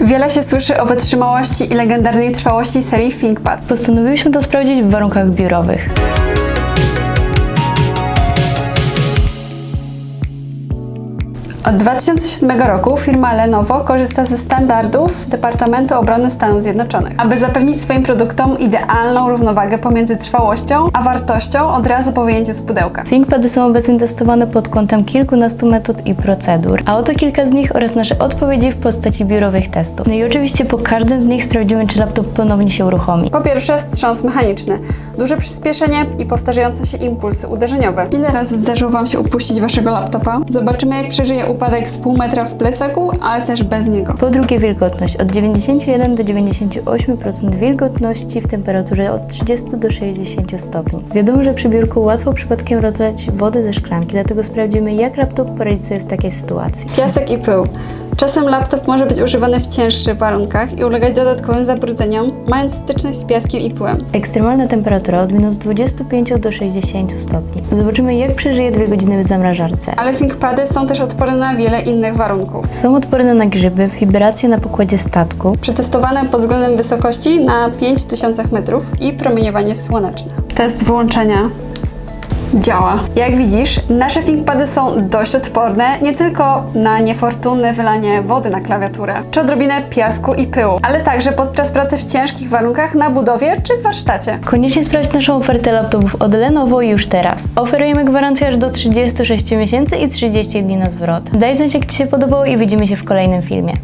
Wiele się słyszy o wytrzymałości i legendarnej trwałości serii ThinkPad. Postanowiłyśmy to sprawdzić w warunkach biurowych. Od 2007 roku firma Lenovo korzysta ze standardów Departamentu Obrony Stanów Zjednoczonych, aby zapewnić swoim produktom idealną równowagę pomiędzy trwałością a wartością od razu po wyjęciu z pudełka. ThinkPady są obecnie testowane pod kątem kilkunastu metod i procedur, a oto kilka z nich oraz nasze odpowiedzi w postaci biurowych testów. No i oczywiście po każdym z nich sprawdzimy, czy laptop ponownie się uruchomi. Po pierwsze, wstrząs mechaniczny, duże przyspieszenie i powtarzające się impulsy uderzeniowe. Ile razy zdarzyło Wam się upuścić Waszego laptopa? Zobaczymy, jak przeżyje upadek z pół metra w plecaku, ale też bez niego. Po drugie wilgotność. Od 91 do 98% wilgotności w temperaturze od 30 do 60 stopni. Wiadomo, że przy biurku łatwo przypadkiem rozlać wodę ze szklanki, dlatego sprawdzimy, jak laptop poradzi sobie w takiej sytuacji. Piasek i pył. Czasem laptop może być używany w cięższych warunkach i ulegać dodatkowym zabrudzeniom, mając styczność z piaskiem i pyłem. Ekstremalna temperatura od minus 25 do 60 stopni. Zobaczymy, jak przeżyje dwie godziny w zamrażarce. Ale ThinkPady są też odporne na wiele innych warunków. Są odporne na grzyby, wibracje na pokładzie statku, Przetestowane pod względem wysokości na 5000 metrów i promieniowanie słoneczne. Test włączenia działa. Jak widzisz, nasze ThinkPady są dość odporne nie tylko na niefortunne wylanie wody na klawiaturę, czy odrobinę piasku i pyłu, ale także podczas pracy w ciężkich warunkach na budowie czy w warsztacie. Koniecznie sprawdź naszą ofertę laptopów od Lenovo już teraz. Oferujemy gwarancję aż do 36 miesięcy i 30 dni na zwrot. Daj znać jak Ci się podobało i widzimy się w kolejnym filmie.